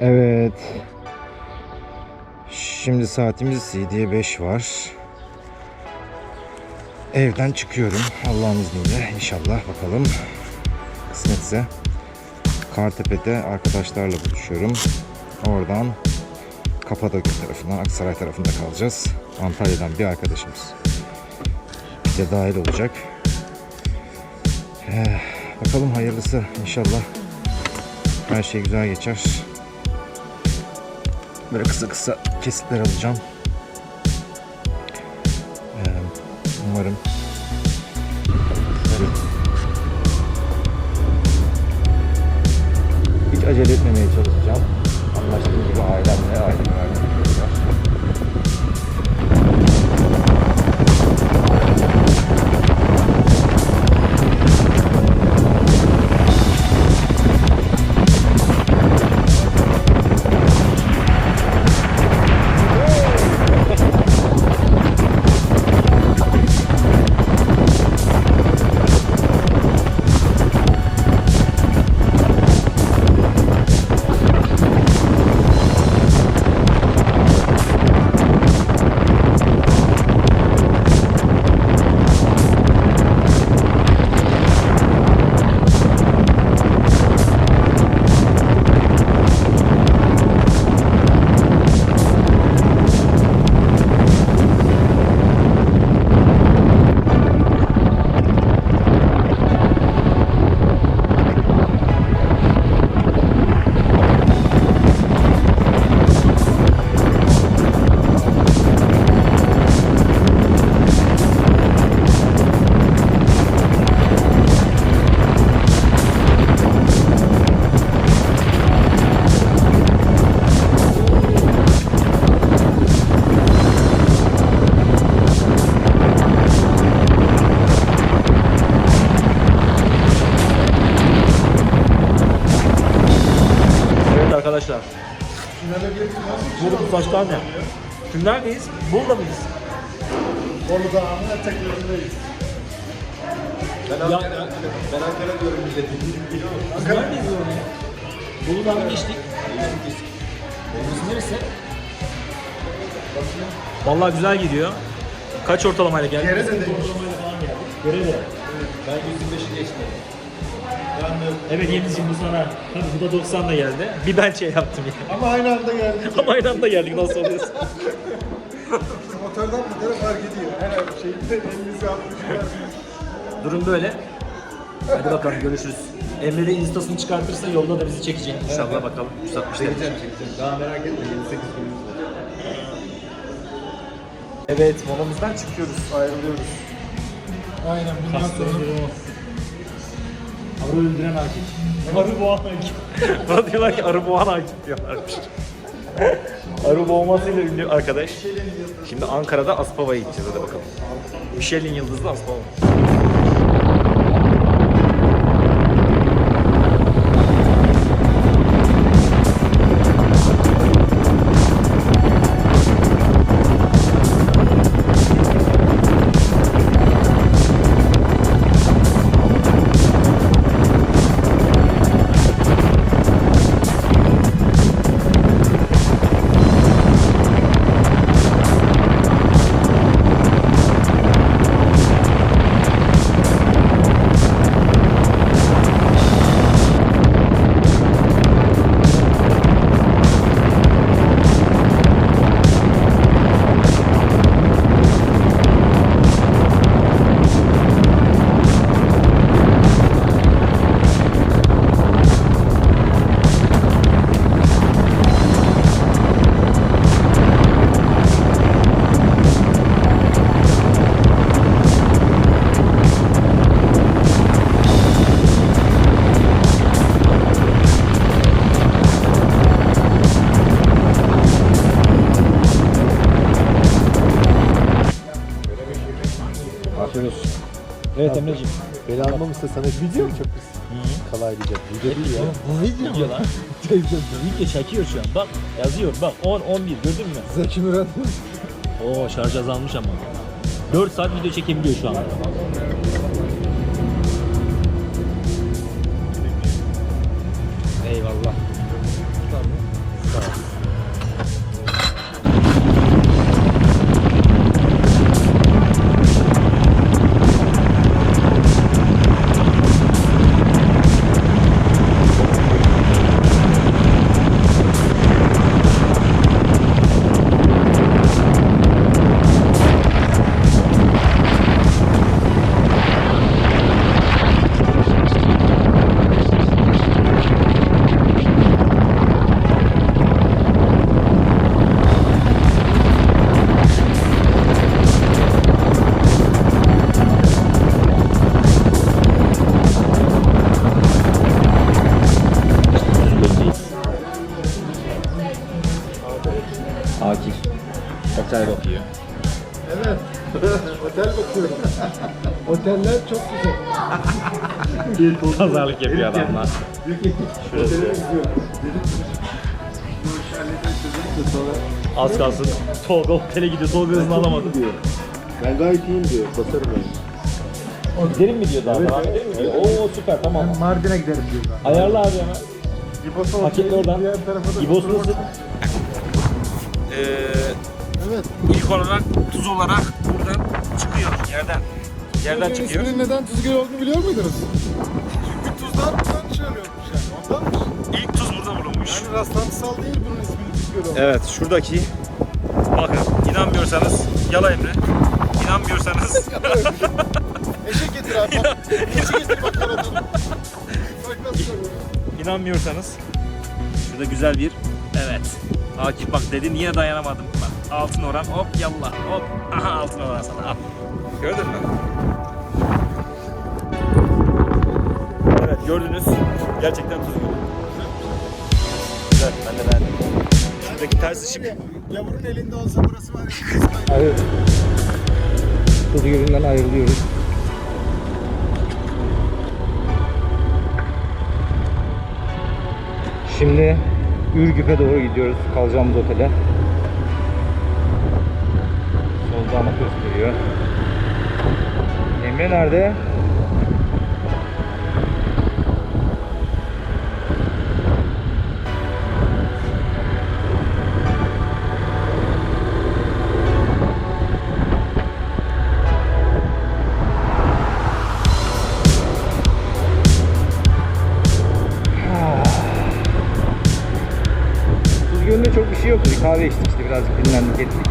Evet. Şimdi saatimiz 7'ye 5 var. Evden çıkıyorum. Allah'ın izniyle inşallah bakalım. Kısmetse. Kartepe'de arkadaşlarla buluşuyorum. Oradan Kapadokya tarafından, Aksaray tarafında kalacağız. Antalya'dan bir arkadaşımız. Bir de dahil olacak. Eh, bakalım hayırlısı inşallah. Her şey güzel geçer. Böyle kısa kısa kesitler alacağım. Ee, umarım. Böyle Hiç acele etmemeye çalışacağım. Anlaştığım gibi ailemle ailemi arkadaşlar. Burada taş tane. Şimdi neredeyiz? Burada mıyız? Orada teklerindeyiz. Ben ya, ben Ankara diyorum milletin. Biz neredeyiz oğlum ya? Bolu Dağı'nı geçtik. Burası neresi? Vallahi güzel gidiyor. Kaç ortalamayla geldik? Gereze'deymiş. Geldik. Gerede. Ben 125'i geçtim. Evet Yeniz'cim bu sana. Tabii bu da 90 da geldi. Bir ben şey yaptım ya. Ama aynı anda geldik. Ama aynı anda geldik nasıl oluyorsa. Motordan bir tarafa fark ediyor. Her şeyde elinizi atmışlar. Durum böyle. Hadi bakalım görüşürüz. Emre de instasını çıkartırsa yolda da bizi çekecek. İnşallah bakalım. 160 derece. Çekeceğim çekeceğim. Daha merak etme 28 günümüz var. Evet molamızdan çıkıyoruz. Ayrılıyoruz. Aynen bundan sonra. Arı öldüren hakim. Arı boğan hakim. Bana diyorlar ki arı boğan hakim diyorlarmış. arı boğmasıyla ünlü arkadaş. Şimdi Ankara'da Aspava'ya gideceğiz hadi bakalım. Michelin yıldızlı Aspava. Evet Emre'ciğim. Beni almam istesen video mu çok kolay diyeceğim. Video değil ya. Bu video mu lan? video çekiyor şu an. Bak yazıyor bak 10 11 gördün mü? Zeki Müren. Oo şarj azalmış ama. 4 saat video çekebiliyor şu an. Eyvallah. Akif. Otel bakıyor. Evet. Otel bakıyorum. Oteller çok güzel. Pazarlık yapıyor adamlar. Şurası. Az kalsın Tolga otele gidiyor. Tolga hızını alamadı. diyor. Ben gayet iyiyim diyor. Basarım ben. Gidelim mi diyor daha? Devam edelim mi diyor? Oo süper tamam. Mardin'e giderim diyor. Ayarla abi hemen. İbosu Paketli oradan. Diğer tarafa nasıl? Evet. ilk olarak tuz olarak buradan çıkıyor yerden. Yerden çıkıyor. İsminin neden tuzgül olduğunu biliyor muydunuz? Çünkü tuzlar buradan çıkarıyormuş yani. Ondanmış. İlk tuz burada bulunmuş. Yani rastlantısal değil bunun isminin tuzgül olduğu. Evet şuradaki bakın inanmıyorsanız yala Emre. İnanmıyorsanız Eşek getir abi. bak. Eşek getir bak karadan. Bak nasıl oluyor. inanmıyorsanız şurada güzel bir evet. Akif bak dedin yine dayanamadım. Bak altın oran hop yallah hop. Aha altın oran sana al. Gördün mü? Evet gördünüz. Gerçekten tuz gibi. Güzel ben de beğendim. Şuradaki ters ışık. Yavurun elinde olsa burası var ya. Hayır. Tuz gölünden ayrılıyoruz. Şimdi Ürgüp'e doğru gidiyoruz. Kalacağımız otele. Solda ama gösteriyor. Emre nerede? Şey yoktu. Bir kahve içtik işte birazcık dinlendik ettik.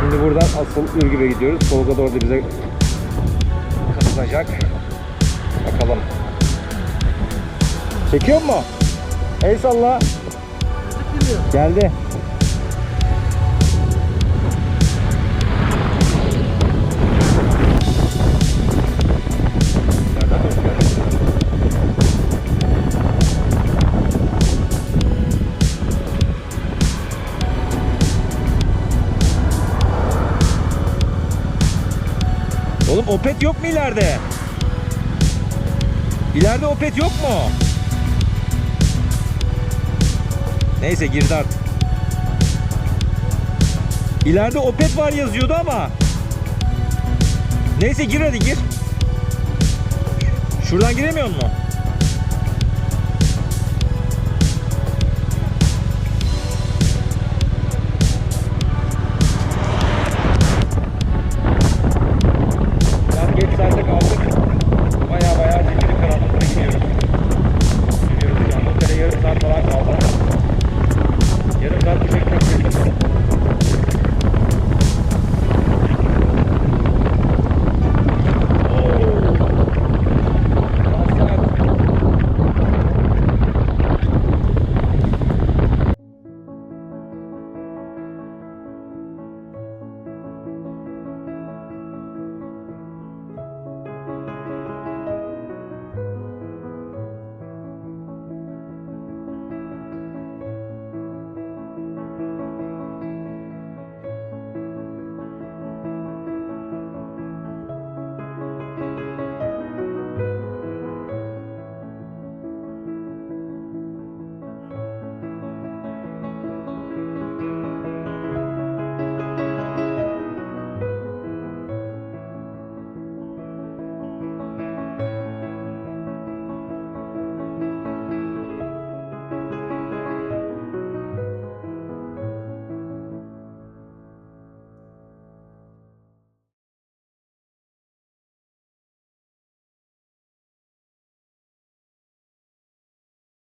Şimdi buradan asıl Ürgüp'e gidiyoruz. Tolga da orada bize katılacak. Bakalım. Çekiyor mu? El salla. Geldi. Oğlum Opet yok mu ileride? İleride Opet yok mu? Neyse girdi artık. İleride Opet var yazıyordu ama. Neyse gir hadi gir. Şuradan giremiyor mu?